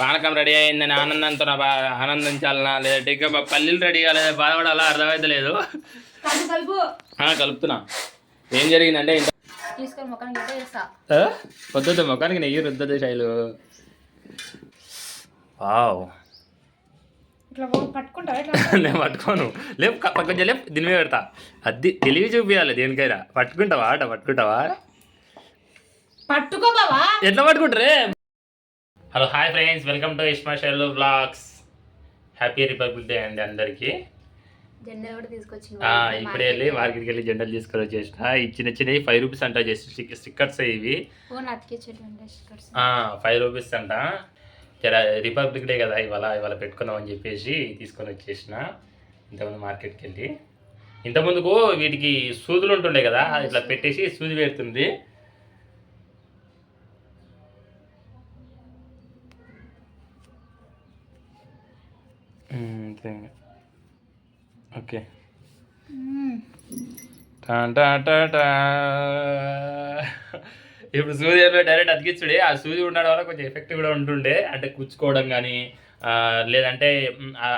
పానకం రెడీ అయిందని ఆనందంతో నా ఆనందించాలనా? లేదంటే ఇంకా మా పల్లీలు రెడీ కాలేదా? బాధపడాలా అర్థమైతే లేదు. కలుపు కలుపు. ఆ, కలుపుతున్నా. ఏం జరిగిందంటే తీసుకొని ముఖానికి నెయ్యి రుద్దదు శైలు. వావ్. నేను పట్టుకోను. లేపు కొంచెం లేపు దీని మీద పెడతా. అది తెలివి చూపించాలి దేనికైనా. పట్టుకుంటావా? ఆట పట్టుకుంటావా? పట్టుకో బావా ఎట్లా పట్టుకుంటారే? Hello hi friends welcome to ఇస్మా షెల్ బ్లాగ్స్ హ్యాపీ రిపబ్లిక్ డే అండి అందరికీ. జెండా కూడా తీసుకొచ్చింది ఆ, ఇప్పుడే వెళ్ళి మార్కెట్కి వెళ్ళి జెండాలు తీసుకొని వచ్చేసిన. ఈ చిన్న చిన్నవి ఫైవ్ రూపీస్ అంట జస్ట్ స్టిక్ స్టిక్కర్స్ ఇవి. ఫైవ్ రూపీస్ అంట. రిపబ్లిక్ డే కదా ఇవాళ ఇవాళ పెట్టుకుందాం అని చెప్పేసి తీసుకొని వచ్చేసిన. ఇంతకుముందు మార్కెట్కి వెళ్ళి. ఇంతకుముందుకు వీటికి సూదులు ఉంటుండే కదా ఇట్లా పెట్టేసి సూది పెడుతుంది. ఓకే. టా టా. ఇప్పుడు సూది డైరెక్ట్ అతికించుడే ఆ సూది ఉండడం వల్ల కొంచెం ఎఫెక్ట్ కూడా ఉంటుండే. అంటే కూర్చుకోవడం కానీ లేదంటే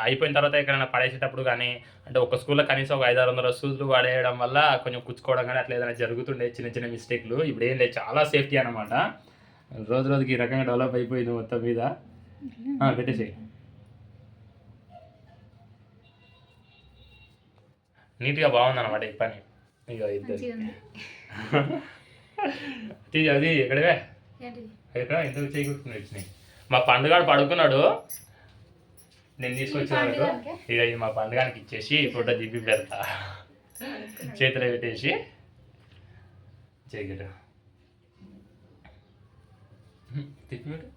అయిపోయిన తర్వాత ఎక్కడైనా పడేసేటప్పుడు కానీ అంటే ఒక స్కూల్లో కనీసం ఒక ఐదారు వందల సూదులు పడేయడం వల్ల కొంచెం కూర్చుకోవడం కానీ అట్లా ఏదైనా జరుగుతుండే చిన్న చిన్న మిస్టేక్లు ఇప్పుడు ఏం లేదు. చాలా సేఫ్టీ అనమాట రోజు రోజుకి ఈ రకంగా డెవలప్ అయిపోయింది మొత్తం మీద. పెట్టేసేయ్. నీట్గా బాగుంది అనమాట ఈ పని. ఇక ఇద్దరు. అది ఎక్కడవే? ఎక్కడ? ఎంత చేయకుంటున్నాయి వచ్చినాయి మా పండుగాడు పడుకున్నాడు. నేను తీసుకొచ్చిన? ఇక ఇది మా పండుగానికి ఇచ్చేసి ఫోటో దిప్పి పెడతా. చేతిలో పెట్టేసి. చేయగడు తిప్పి పెట్టు.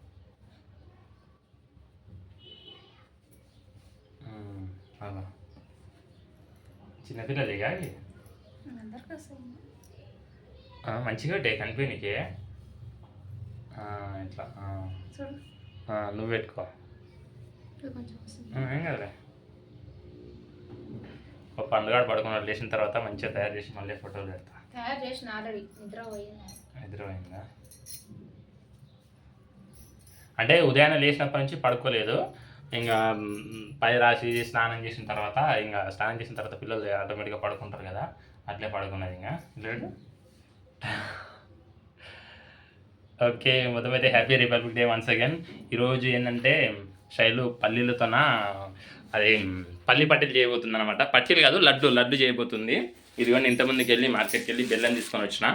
అలా. చిన్నపిల్లలే కాదు అందరికి వస్తుంది ఆ, మంచిగా ఉంటాయి కనిపి నీకే ఇట్లా నువ్వు పెట్టుకో. ఏం కదలే. ఒక పండుగ పడుకున్నాడు లేచిన తర్వాత మంచిగా తయారు చేసి మళ్ళీ ఫోటోలు పెడతా. తయారు చేసిన ఆల్రెడీ నిద్ర పోయింది ఎదురైందా అంటే ఉదయాన్నే లేచినప్పటి నుంచి పడుకోలేదు. ఇంకా పై రాసి స్నానం చేసిన తర్వాత ఇంకా స్నానం చేసిన తర్వాత పిల్లలు ఆటోమేటిక్గా పడుకుంటారు కదా అట్లే పడుకున్నది ఇంకా. లేదు ఓకే మొత్తం అయితే happy Republic Day once again ఈరోజు ఏంటంటే శైలు పల్లీలతోన అది పల్లి పట్టీలు చేయబోతుంది అనమాట పట్టీలు కాదు లడ్డు లడ్డు చేయబోతుంది. ఇదిగోండి ఇంతమందికి వెళ్ళి మార్కెట్కి వెళ్ళి బెల్లం తీసుకొని వచ్చిన.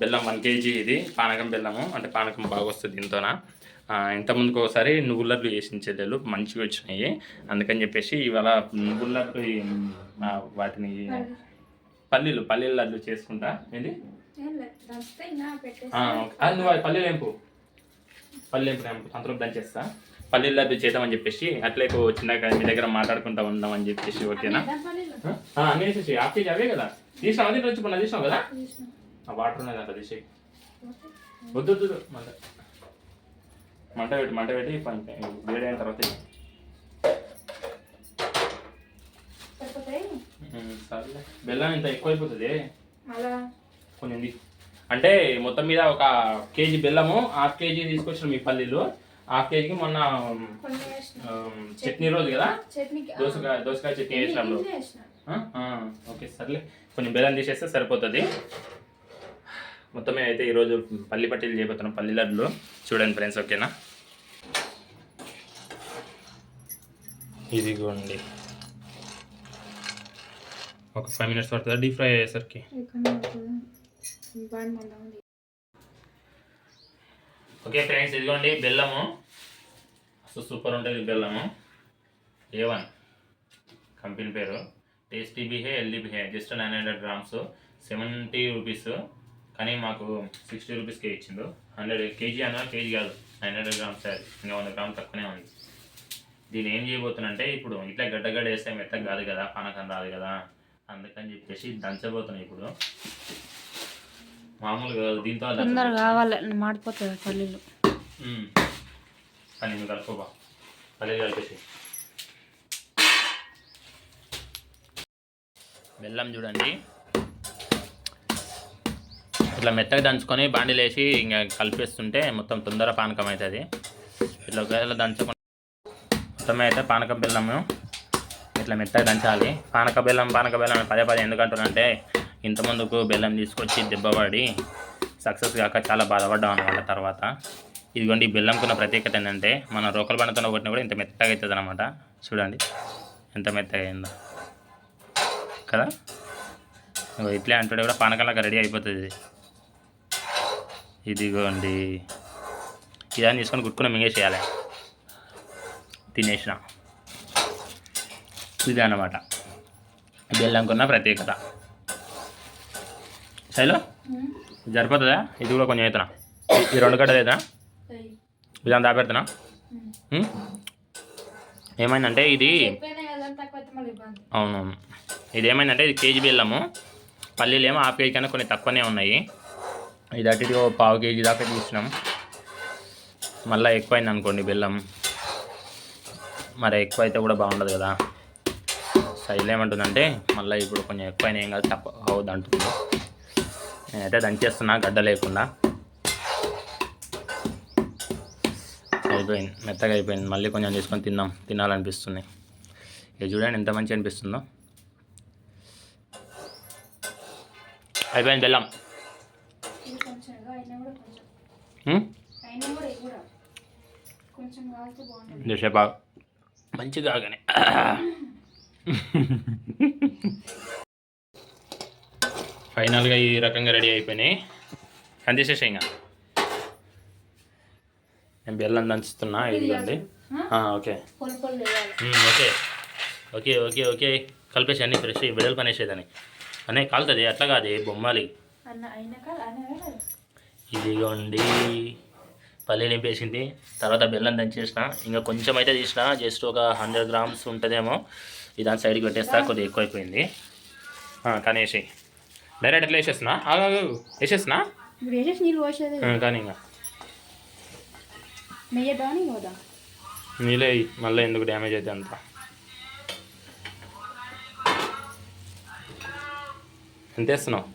బెల్లం వన్ కేజీ ఇది పానకం బెల్లము అంటే పానకం బాగా వస్తుంది దీంతోనా. ఇంతకుముందుకు ఒకసారి నువ్వుల లడ్డు వేసిన చెల్లెలు మంచిగా వచ్చినాయి. అందుకని చెప్పేసి ఇవాళ నువ్వుల లడ్డు ఈ, ఆ, వాటిని పల్లీలు. పల్లీల లడ్డు చేసుకుంటా. ఏంటి నువ్వు పల్లీలు ఏంపు? పల్లీలు ఏంపు అంతలో దంచేస్తా పల్లీలు లడ్డు చేద్దామని చెప్పేసి అట్లే చిన్నగా మీ దగ్గర మాట్లాడుకుంటా ఉందామని చెప్పేసి ఓకేనా? అన్నీ వేసేసి హాఫ్ కేజీ అవే కదా? తీసాం అది తీసాం కదా? వాటర్ ఉన్నది అంత తీసేయి వద్దు వద్దు వద్దు. మంట పెట్టి మంట పెట్టి పని వేడి అయిన తర్వాత సర్లే. బెల్లం ఇంత ఎక్కువైపోతుంది. మళ్ళా కొంచెం. అంటే మొత్తం మీద ఒక కేజీ బెల్లము హాఫ్ కేజీ తీసుకొచ్చిన మీ పల్లీలు. హాఫ్ కేజీకి మొన్న చట్నీ రోజు కదా? దోసకాయ దోసకాయ చట్నీ వేసినప్పుడు ఓకే సర్లే. కొంచెం బెల్లం తీసేస్తే సరిపోతుంది. మొత్తమే అయితే ఈరోజు పల్లి పట్టీలు చేయబోతున్నాం పల్లి లడ్లు. చూడండి ఫ్రెండ్స్ ఓకేనా ఇదిగోండి. ఒక ఫైవ్ మినిట్స్ పడుతుందా? డీప్ ఫ్రై అయ్యేసరికి. ఓకే ఫ్రెండ్స్ ఇదిగోండి బెల్లము. అసలు సూపర్ ఉంటుంది బెల్లము. ఏ వన్ కంపెనీ పేరు. టేస్టీ బిహే healthy బిహే. Just nine hundred grams seventy rupees కానీ మాకు సిక్స్టీ రూపీస్కే ఇచ్చిండు. హండ్రెడ్ కేజీ అన్న కేజీ కాదు. నైన్ హండ్రెడ్ గ్రామ్స్ అది. ఇంకా వంద గ్రామ్ తక్కువనే ఉంది. దీన్ని ఏం చేయబోతున్నంటే ఇప్పుడు ఇట్లా గడ్డగడ్డ వేస్తే మెత్తగా కాదు కదా పానకం రాదు కదా అందుకని చెప్పేసి దంచబోతున్నాయి ఇప్పుడు. మామూలుగా దీంతో. తొందరగా కావాలి మాడిపోతుంది పల్లీలు. నువ్వు కలుపుకోబా పల్లెలు కలిపేసి. బెల్లం చూడండి. ఇట్లా మెత్తగా దంచుకొని బాండిలేసి ఇంకా కలిపేస్తుంటే మొత్తం తొందర పానకం అవుతుంది. ఇట్లా ఒకవేళ దంచకుండా మొత్తం అయితే పానక బెల్లము ఇట్లా మెత్తగా దంచాలి. పానక బెల్లం పానక బెల్లం పదే పదే ఎందుకంటారంటే ఇంత ముందుకు బెల్లం తీసుకొచ్చి దెబ్బపడి సక్సెస్ కాక చాలా బాధపడ్డాం అనమాట తర్వాత. ఇదిగోండి ఈ బెల్లంకున్న ప్రత్యేకత ఏంటంటే మన రోకల బండతో ఒకటిన కూడా ఇంత మెత్తగా అవుతుంది అనమాట చూడండి ఎంత మెత్తగా అయిందో. కదా? ఇగో ఇట్లే అంటుండే కూడా పానకంలాగా రెడీ అయిపోతుంది. ఇదిగోండి. ఇదాన్ని తీసుకొని గుట్టుకుని మింగేసేయాలి తినేసిన. ఇది అన్నమాట బెల్లంకున్న ప్రత్యేకత. శైలు సరిపోతుందా? ఇది కూడా కొంచెం అవుతున్నా ఈ రెండు గడ్డలు అవుతా ఇదంతా దాపెడుతున్నా ఉం? ఏమైందంటే ఇది అవునవును. ఇది ఏమైందంటే ఇది కేజీ బెల్లము. పల్లీలు ఏమో హాఫ్ కేజీ కన్నా కొన్ని తక్కువనే ఉన్నాయి. ఇది అటు ఓ పావు కేజీ దాకా తీసినాం. మళ్ళీ ఎక్కువైంది అనుకోండి బెల్లం. మరి ఎక్కువ అయితే కూడా బాగుండదు కదా. సైజులు ఏమంటుందంటే మళ్ళీ ఇప్పుడు కొంచెం ఎక్కువైనా ఏం కాదు తప్ప అవుద్ది అంటుంది. నేనైతే దంచేస్తున్నా గడ్డ లేకుండా. అయిపోయింది మెత్తగా అయిపోయింది. మళ్ళీ కొంచెం తీసుకొని తిందాం తినాలనిపిస్తుంది. ఇది చూడండి ఎంత మంచి అనిపిస్తుందో. అయిపోయింది బెల్లం ఇది కొంచెం ఇగో అయినా కూడా కొంచెం బాగుంటుంది. ఇంతసేపు ఆగు. మంచిగా ఆగనే ఫైనల్గా ఈ రకంగా రెడీ అయిపోయినాయి. అందేసేసే ఇంకా. నేను బెల్లం దంచుతున్నా ఇదిగోండి. Okay. Um, okay. Okay okay okay. కలిపేసి అన్ని ఫ్రెష్ బిడలు పనేసేదని అనే కాలుతుంది అట్లా కాదు బొమ్మాలి ఇదిగోండి. పల్లీలు నింపేసింది. తర్వాత బెల్లం దంచేసిన. ఇంకా కొంచెం అయితే తీసిన. జస్ట్ ఒక హండ్రెడ్ గ్రామ్స్ ఉంటుందేమో. ఇది దాని సైడ్కి పెట్టేస్తా. కొద్దిగా ఎక్కువ అయిపోయింది ఆ, కానీ వేసి డైరెక్ట్ ఎట్లా వేసేస్తున్నా? వేసేస్తున్నా కానీ ఇంకా. ఎయ్. మళ్ళీ ఎందుకు డ్యామేజ్ అయితే అంత? ఎంత వేస్తున్నావు?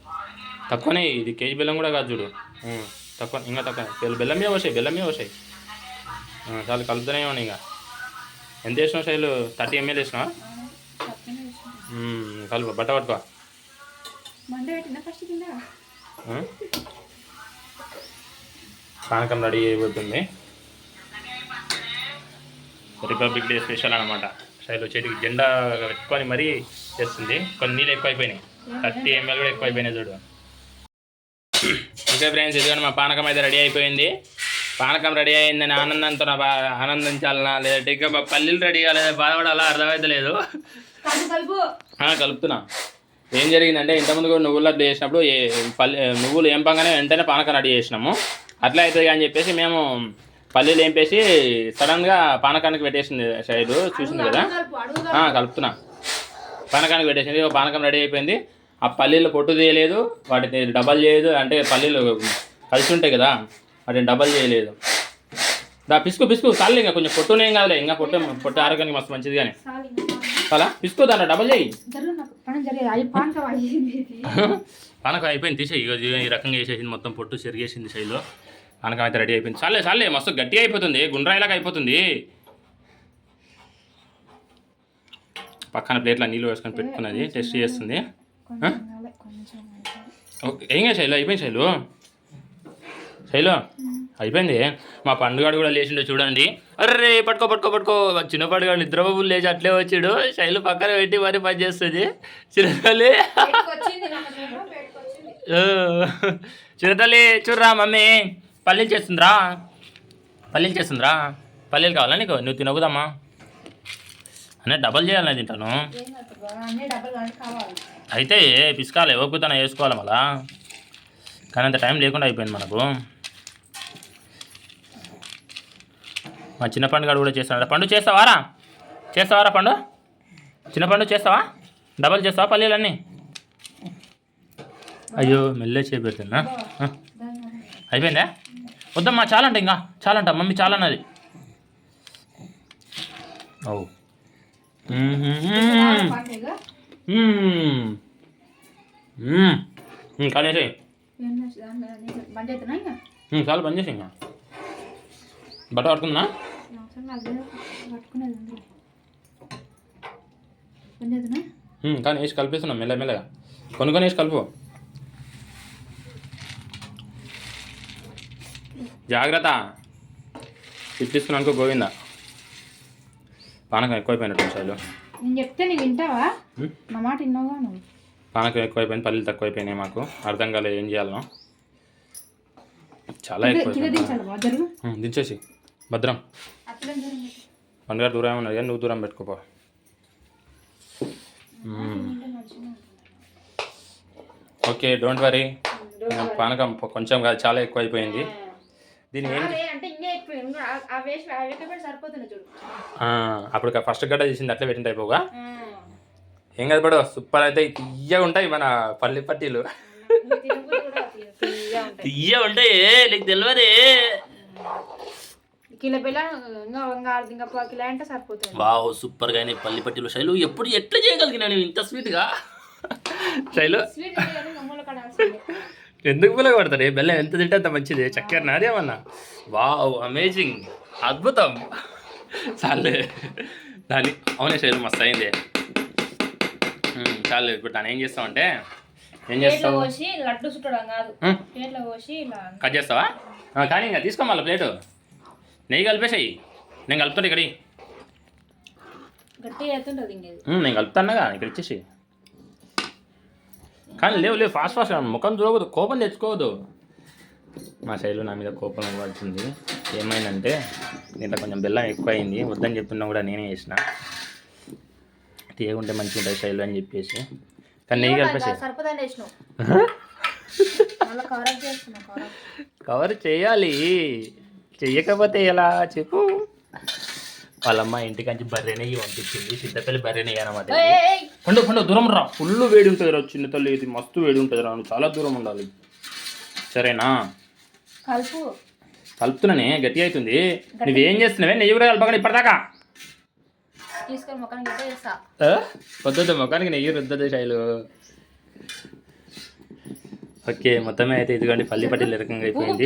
తక్కువనే ఇది. కేజీ బెల్లం కూడా కాదు చూడు. తక్కువ ఇంకా తక్కువ బెల్లం బెల్లమే వసాయి బెల్లమే వసాయి చాలా కలుపుతూనే ఉన్నాయి ఇంకా ఎంత వేసినావు శైలు థర్టీ ఎంఎల్ వేసిన కలుపు బట్ట పట్టుకో? పానకం రెడీ అయిపోతుంది రిపబ్లిక్ డే స్పెషల్ అనమాట శైలు చేతికి జెండా పెట్టుకొని మరీ చేస్తుంది కొన్ని నీళ్ళు ఎక్కువ అయిపోయినాయి థర్టీ ఎంఎల్ కూడా ఎక్కువ అయిపోయినాయి చూడు ఓకే ఫ్రెండ్స్ ఇదిగోండి మా పానకం అయితే రెడీ అయిపోయింది. పానకం రెడీ అయిందని ఆనందంతో నా బా ఆనందించాలనా లేదంటే ఇంకా మా పల్లీలు రెడీ కాలేదా? బాధపడాలా అర్థమైతే లేదు. కలుపుతున్నా. ఏం జరిగిందంటే ఇంతకుముందు కూడా నువ్వులు చేసినప్పుడు ఏ పల్లి నువ్వులు ఏంపంగానే వెంటనే పానకం రెడీ చేసినాము. అట్లా అవుతుంది అని చెప్పేసి మేము పల్లీలు ఏంపేసి సడన్గా పానకానికి పెట్టేసింది సైడు చూసింది కదా? కలుపుతున్నా. పానకానికి పెట్టేసింది పానకం రెడీ అయిపోయింది. ఆ పల్లీలు పొట్టు తీయలేదు వాటిని డబల్ చేయలేదు అంటే పల్లీలు కలిసి ఉంటాయి కదా వాటిని డబల్ చేయలేదు. దా పిసుకు పిసుకు చాలు ఇంకా కొంచెం పొట్టునే కాదులే ఇంకా పొట్టు పొట్టు ఆరోగ్యానికి మస్తు మంచిది కానీ. చాలు పిసుకు దాంట్లో డబల్ చేయి. పానకం అయిపోయింది. తీసే ఇగో ఇగో ఈ రకంగా వేసేసింది మొత్తం పొట్టు చెరిగేసింది శైలిలో పానకం అయితే రెడీ అయిపోయింది. చాలే చాలే మస్తు గట్టిగా అయిపోతుంది గుండ్రాయిలాగా అయిపోతుంది. పక్కన ప్లేట్లో నీళ్ళు వేసుకొని పెట్టుకున్నది టెస్ట్ చేస్తుంది. ఏం శైలు అయిపోయింది శైలు శైలు అయిపోయింది మా పండుగాడు కూడా లేచిండో చూడండి అర్రే పట్టుకో పట్టుకో పట్టుకో చిన్న పండుగాడు నిద్రబాబులు లేచి అట్లే వచ్చాడు శైలు పక్కన పెట్టి మరీ పని చేస్తుంది చిన్నతల్లి. చిన్నతల్లి చూడరా మమ్మీ పల్లీలు చేస్తుందిరా పల్లీలు చేస్తుందిరా పల్లీలు కావాలా నీకు నువ్వు తినకూడదమ్మా అనే డబల్ చేయాలని తింటాను అయితే పిసకాలి ఓపికతోనే వేసుకోవాలి మళ్ళా? కానీ అంత టైం లేకుండా అయిపోయింది మనకు. మా చిన్న పండుగ కూడా చేస్తాడు పండు చేస్తావారా చేస్తావారా పండు? చిన్న పండు చేస్తావా? డబల్ చేస్తావా పల్లీలన్నీ? అయ్యో మెల్లే చేపెడుతున్నా. అయిపోయిందా? వద్దమ్మా చాలంట ఇంకా. చాలంట మమ్మీ చాలన్నది. ఓ. కానీ పాటేగా బంద్ చాలు బంద్ చేసి ఇంకా. బట్ట పడుతుందా కానీ వేసి కలిపిస్తున్నాం మెల్ల మెల్లగా. కొనుక్కొని వేసి కలుపు. జాగ్రత్త. తిప్పిస్తున్నాను అనుకో గోవింద. పానకం ఎక్కువైపోయినట్టు శైలు నేను చెప్తే నీవు వింటావా? నా మాట విన్నావుగా నువ్వు? పానకం ఎక్కువైపోయింది పల్లీలు తక్కువైపోయినాయి మాకు. అర్థం కాలేదు ఏం చేయాలనో. చాలా ఉమ్, దించేసి. భద్రం. పండుగ దూరం ఉన్నది కానీ నువ్వు దూరం పెట్టుకోపో. Okay don't worry. పానకం కొంచెం కాదు చాలా ఎక్కువ అయిపోయింది దీని అప్పుడు ఫస్ట్ గడ్డ చేసింది అట్లా పెట్టింది అయిపోగా ఏం కాదు పడు సూపర్ అయితే తీయగా ఉంటాయి మన పల్లి పట్టీలు. తీయ ఉంటాయి. నీకు తెలియదే కిలో బిల్ల ఇంకా ఇంకా అర్ధ ఇంకా పావు కిలో అంటే సరిపోతుంది. వావ్ సూపర్గా అయినాయి పల్లి పట్టీలు. శైలు ఎప్పుడు ఎట్లా చేయగలిగినా నేను ఇంత శైలు? స్వీట్ మమ్మల్ని కడాల్సిందే. ఎందుకు పుల్ల కొడతారు బెల్లం ఎంత తింటే అంత మంచిది. చక్కెర నాదేమన్నా వావ్ అమేజింగ్. అద్భుతం. చాలే. దాని అవునే శైలు మస్తు అయింది. చాలు. ఇప్పుడు దాన్ని ఏం చేస్తామంటే ఏం చేస్తావు? లడ్డు చుట్టడం కాదు. ప్లేట్లో పోసి కట్ చేస్తావా? కానీ ఇంకా తీసుకో మళ్ళీ ప్లేటు. నెయ్యి కలిపేసాయి. నేను కలుపుతాను ఇక్కడి గట్టిగా అవుతుంటుంది నేను కలుపుతానుగా ఇక్కడ ఇచ్చేసి కానీ లేవు లేవు ఫాస్ట్ ఫాస్ట్ ముఖం చూడకూడదు కోపం తెచ్చుకోవద్దు. మా శైలు నా మీద కోపం పడుతుంది ఏమైందంటే దీంట్లో కొంచెం బెల్లం ఎక్కువ అయింది వద్దని చెప్తున్నా కూడా నేనే చేసిన. తీయగుంటే మంచిగా ఉంటుంది శైలు అని చెప్పేసి. కానీ నెయ్యి కలిపేసి. కవర్ చేయాలి. చెయ్యకపోతే ఎలా? చెప్పు. వాళ్ళమ్మ ఇంటికంచి బర్రె నెయ్యి పంపించింది సిద్ధపల్లి బర్రె నెయ్యి అనమాట. పండు పండు దూరం రా. ఫుల్ వేడి ఉంటుంది రా చిన్న తల్లి. ఇది మస్తు వేడి ఉంటుంది రా. నువ్వు చాలా దూరం ఉండాలి. సరేనా? కలుపు. కలుపుతున్నానే. గట్టి అవుతుంది. నువ్వేం చేస్తున్నావే? నెయ్యి కూడా కలపకండి ఇప్పటిదాకా. తీసుకొని ముఖానికి వద్దొద్దు ముఖానికి నెయ్యి రుద్దదు శైలు. ఓకే మొత్తమే అయితే ఇదిగోండి పల్లి పట్టిలు రకంగా అయిపోయింది.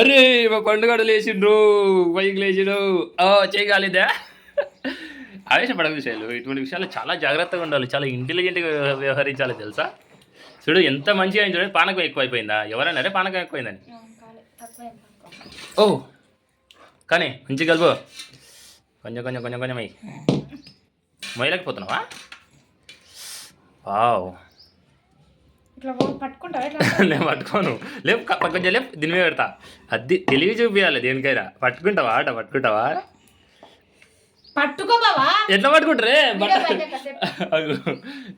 అరే మా పండుగడు లేచిండ్రు పైకి లేచిండు. చేయగలిదా? ఆవేశపడక విషయాలు ఇటువంటి విషయాలు చాలా జాగ్రత్తగా ఉండాలి చాలా ఇంటెలిజెంట్గా వ్యవహరించాలి తెలుసా? చూడు ఎంత మంచిగా అయింది చూడండి పానకం ఎక్కువ అయిపోయిందా ఎవరన్నారే పానకం ఎక్కువైందని. ఓ కానీ మంచి కలుపు. కొంచెం కొంచెం కొంచెం కొంచెం అయ్యి మొయ్యలేకపోతున్నావా? వావ్. ఇట్లా పట్టుకుంటావా? నేను పట్టుకోను. లేపు క- కొంచెం లేపు దీని మీద పెడతా. అది తెలివి చూపించాలి దేనికైనా. పట్టుకుంటావా? ఆట పట్టుకుంటావా? పట్టుకో బావా ఎట్లా పట్టుకుంటారే?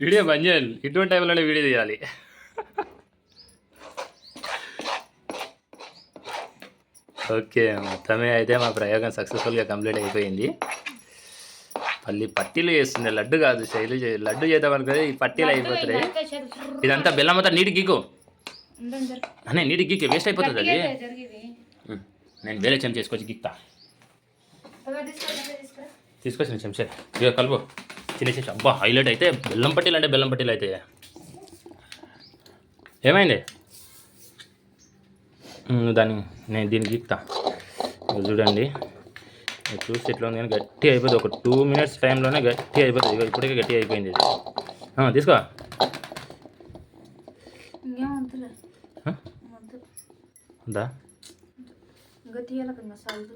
వీడియో బంద్ చేయాలి ఇటువంటి టైంలోనే వీడియో తీయాలి. ఓకే మొత్తమే అయితే మా ప్రయోగం సక్సెస్ఫుల్గా కంప్లీట్ అయిపోయింది. మళ్ళీ పట్టీలు చేస్తుంది లడ్డు కాదు శైలి లడ్డు చేద్దాం అనుకుని ఈ పట్టీలు అయిపోతున్నాయి. చుర్రు. ఇదంతా బెల్లం అంతా నీటి గీకు. అనే నీటి గీకి వేస్ట్ అయిపోతుంది అది. నేను వేరే చెంచా చేసుకొచ్చి గీక్తా. తీసుకొచ్చిన చెంచా. ఇక కలుపు. చిన్న చెంచా. అబ్బా హైలైట్ అయితే బెల్లం పట్టీలు అంటే బెల్లం పట్టీలు అయితే. ఏమైంది? దాన్ని నేను దీన్ని గీక్తా. చూడండి. ఇది చూస్తే ఇట్లా ఉంది కానీ గట్టి అయిపోతుంది. ఒక టూ మినిట్స్ టైంలోనే గట్టి అయిపోతుంది. ఇగో ఇప్పటికే గట్టి అయిపోయింది ఇది. తీసుకో. ఇంకేం ఇంకా ఇంకా సాల్దు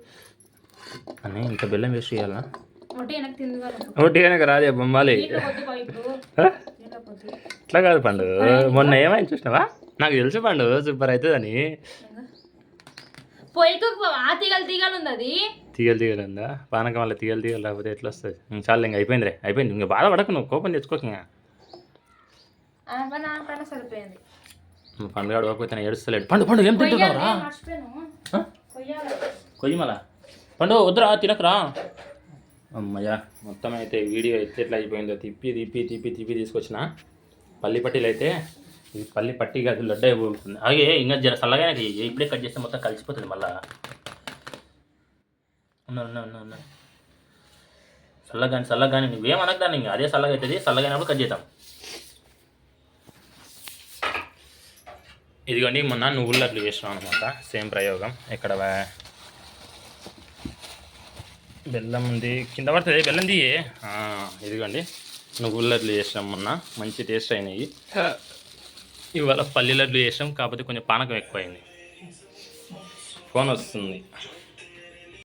అని ఇంత బెల్లం వేస్ట్ చేయాలా? ఒకటి కనుక రాదే బొమ్మాలి ఇట్లా కాదు పండు. మొన్న ఏమైంది చూసినావా? నాకు తెలుసు పండు సూపర్ అవుతుందని. పొయ్యికి తీగలు తీగలు ఉంది అది. తీగలు ఉందా పానకం వల్ల తీగలు తీగలు లేకపోతే ఎట్లా వస్తుంది? చాలు ఇంకా అయిపోయింది రే అయిపోయింది. ఇంకా బాధపడకు నువ్వు కోపం తెచ్చుకోక ఇంకా. సరిపోయింది. పండుగ నేను ఏడుస్తలేడు. పండు పండు ఏం తింటున్నావు రా కొయ్యాలి, మర్చిపోయాను. కొయ్యాలి. కొయ్యి మళ్ళా. పండు వద్దురా తినకరా. అమ్మయ్యా మొత్తం అయితే వీడియో అయితే ఎట్లా అయిపోయిందో. తిప్పి తిప్పి తిప్పి తిప్పి తీసుకొచ్చిన. పల్లి పట్టీలు అయితే ఇది పల్లి పట్టి కాదు లడ్డు అయిపోతుంది అలాగే ఇంకా జర చల్లగానే చెయ్యి. ఇప్పుడే కట్ చేస్తే మొత్తం కలిసిపోతుంది మళ్ళా. ఉన్నా ఉన్నా ఉన్నా ఉన్నా. చల్లగాని చల్లగాని నువ్వేం అనగదాన్ని ఇంకా. అదే చల్లగా అవుతుంది చల్లగైనప్పుడు కట్ చేద్దాం. ఇదిగోండి మొన్న నువ్వుల అట్లు చేసినాం అనమాట సేమ్ ప్రయోగం. ఇక్కడ బెల్లం ఉంది. కింద పడుతుంది బెల్లం దియే ఇదిగోండి. నువ్వుల లడ్లు చేసినాం మొన్న. మంచి టేస్ట్ అయినాయి. ఇవాళ పల్లి లడ్లు చేసాం కాకపోతే కొంచెం పానకం ఎక్కువైంది. ఫోన్ వస్తుంది.